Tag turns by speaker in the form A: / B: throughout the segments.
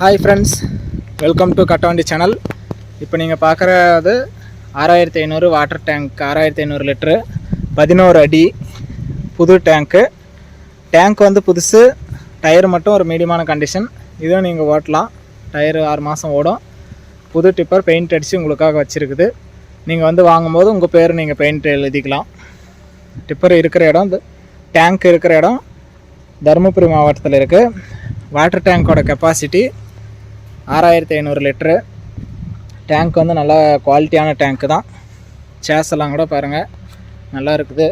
A: Hi friends welcome to Kattavandi channel இப்போ நீங்கள் பார்க்குறது ஆறாயிரத்தி ஐநூறு வாட்டர் டேங்க் ஆறாயிரத்தி ஐநூறு லிட்ரு பதினோரு அடி புது டேங்க்கு டேங்க் வந்து புதுசு டயர் மட்டும் ஒரு மீடியமான கண்டிஷன் இதுவும் நீங்கள் ஓட்டலாம். டயர் ஆறு மாதம் ஓடும். புது டிப்பர் பெயிண்ட் அடித்து உங்களுக்காக வச்சுருக்குது. நீங்கள் வந்து வாங்கும்போது உங்கள் பேர் நீங்கள் பெயிண்ட் எழுதிக்கலாம். டிப்பர் இருக்கிற இடம் டேங்க் இருக்கிற இடம் தருமபுரி மாவட்டத்தில் இருக்குது வாட்டர் டேங்க்கோட கெப்பாசிட்டி ஆறாயிரத்தி ஐநூறு லிட்ரு டேங்க் வந்து நல்லா குவாலிட்டியான டேங்க்கு தான். சேஸ் எல்லாம் கூட பாருங்கள் நல்லா இருக்குது.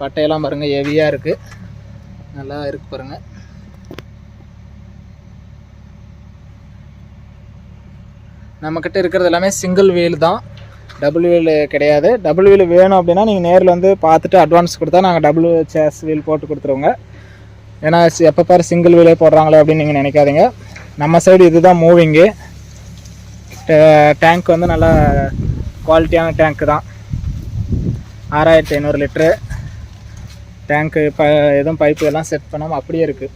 A: பட்டையெல்லாம் பாருங்கள் ஹெவியாக இருக்குது நல்லா இருக்கு பாருங்கள் நம்மக்கிட்ட இருக்கிறது எல்லாமே சிங்கிள் வீல் தான். டபுள் வீல் கிடையாது. டபுள் வீல் வேணும் அப்படின்னா நீங்கள் நேரில் வந்து பார்த்துட்டு அட்வான்ஸ் கொடுத்தா நாங்கள் டபுள் சேஸ் வீல் போட்டு கொடுத்துருவோங்க. ஏன்னா சி- எப்போ பாரு சிங்கிள் வீலே போடுறாங்களே அப்படின்னு நீங்கள் நினைக்காதீங்க. நம்ம சைடு இதுதான் மூவிங்கு டேங்க் வந்து நல்லா குவாலிட்டியான டேங்க்கு தான். ஆறாயிரத்தி ஐநூறு லிட்ரு டேங்க்கு ப எதுவும் பைப்பு எல்லாம் செட் பண்ணாமல் அப்படியே இருக்குது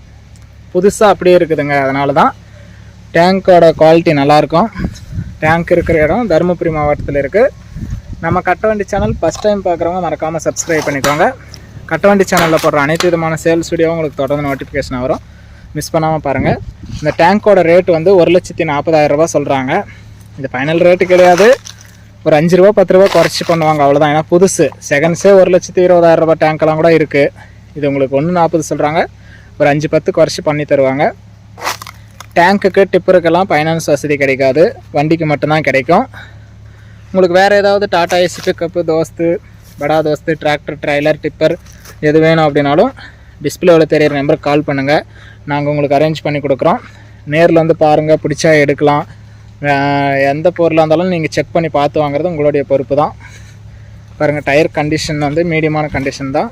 A: புதுசாக அப்படியே இருக்குதுங்க அதனால தான் டேங்க்கோட குவாலிட்டி நல்லாயிருக்கும். டேங்க் இருக்கிற இடம் தருமபுரி மாவட்டத்தில் இருக்குது நம்ம கட்ட வேண்டிய சேனல் ஃபஸ்ட் டைம் பார்க்குறவங்க மறக்காமல் சப்ஸ்கிரைப் பண்ணிக்கோங்க. கட்டவண்டி சேனலில் போடுற அனைத்து விதமான சேல்ஸ் வீடியோவும் உங்களுக்கு தொடர்ந்து நோட்டிஃபிகேஷன் வரும். மிஸ் பண்ணாமல் பாருங்கள் இந்த டேங்க்கோட ரேட் வந்து ஒரு லட்சத்தி நாற்பதாயிரரூபா சொல்கிறாங்க இது ஃபைனல் ரேட்டு கிடையாது. ஒரு அஞ்சு ரூபா பத்து ரூபா குறைச்சி பண்ணுவாங்க அவ்வளோதான் ஏன்னா புதுசு. செகண்ட்ஸே ஒரு லட்சத்தி இருபதாயிரம் ரூபாய் டேங்க்கெல்லாம் கூட இருக்குது இது உங்களுக்கு ஒன்று நாற்பது சொல்கிறாங்க ஒரு அஞ்சு பத்து குறைச்சி பண்ணி தருவாங்க. டேங்க்குக்கு டிப்பருக்கெல்லாம் ஃபைனான்ஸ் வசதி கிடைக்காது. வண்டிக்கு மட்டும்தான் கிடைக்கும். உங்களுக்கு வேறு ஏதாவது டாடா ஏசி பிக்கப்பு தோஸ்து படா தோஸ்து டிராக்டர் ட்ரைலர் டிப்பர் எது வேணும் அப்படின்னாலும் டிஸ்பிளேவில் தெரியிற நம்பருக்கு கால் பண்ணுங்கள் நாங்கள் உங்களுக்கு அரேஞ்ச் பண்ணி கொடுக்குறோம். நேரில் வந்து பாருங்கள் பிடிச்சா எடுக்கலாம். எந்த பொருளாக இருந்தாலும் நீங்கள் செக் பண்ணி பார்த்து வாங்குறது உங்களுடைய பொறுப்பு தான். பாருங்கள் டயர் கண்டிஷன் வந்து மீடியமான கண்டிஷன் தான்.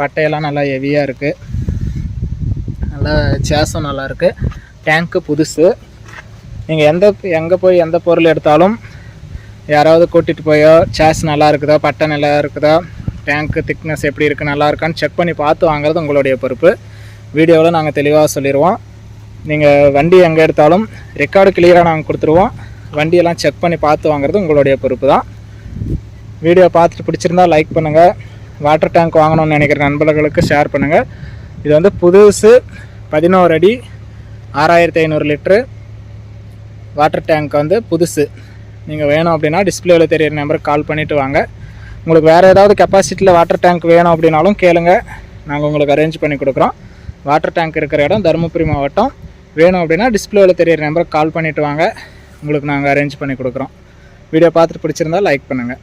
A: பட்டையெல்லாம் நல்லா ஹெவியாக இருக்குது நல்லா சேஸும் நல்லாயிருக்கு டேங்க்கு புதுசு. நீங்கள் எந்த எங்கே போய் எந்த பொருள் எடுத்தாலும் யாராவது கூட்டிகிட்டு போயோ சேஸ் நல்லா இருக்குதா பட்டை நல்லா இருக்குதா டேங்க்கு திக்னஸ் எப்படி இருக்குது நல்லா இருக்கான்னு செக் பண்ணி பார்த்து வாங்குறது உங்களுடைய பொறுப்பு. வீடியோவில் நாங்கள் தெளிவாக சொல்லிடுவோம் நீங்கள் வண்டி எங்கே எடுத்தாலும் ரெக்கார்டு கிளியராக நாங்கள் கொடுத்துருவோம். வண்டியெல்லாம் செக் பண்ணி பார்த்து வாங்குறது உங்களுடைய பொறுப்பு தான் வீடியோ பார்த்துட்டு பிடிச்சிருந்தா லைக் பண்ணுங்கள் வாட்டர் டேங்க் வாங்கணும்னு நினைக்கிற நண்பர்களுக்கு ஷேர் பண்ணுங்கள் இது வந்து புதுசு பதினோரு அடி ஆறாயிரத்தி ஐநூறு லிட்ரு வாட்டர் டேங்க் வந்து புதுசு. நீங்கள் வேணும் அப்படின்னா டிஸ்பிளேவில் தெரியிற நம்பருக்கு கால் பண்ணிவிட்டு வாங்க. உங்களுக்கு வேறு ஏதாவது கெப்பாசிட்டியில் வாட்டர் டேங்க் வேணும் அப்படின்னாலும் கேளுங்க. நாங்கள் உங்களுக்கு அரேஞ்ச் பண்ணி கொடுக்குறோம். வாட்டர் டேங்க் இருக்கிற இடம் தருமபுரி மாவட்டம். வேணும் அப்படின்னா டிஸ்பிளேவில் தெரியிற நம்பருக்கு கால் பண்ணிவிட்டு வாங்க. உங்களுக்கு நாங்கள் அரேஞ்ச் பண்ணி கொடுக்குறோம். வீடியோ பார்த்துட்டு பிடிச்சிருந்தா லைக் பண்ணுங்கள்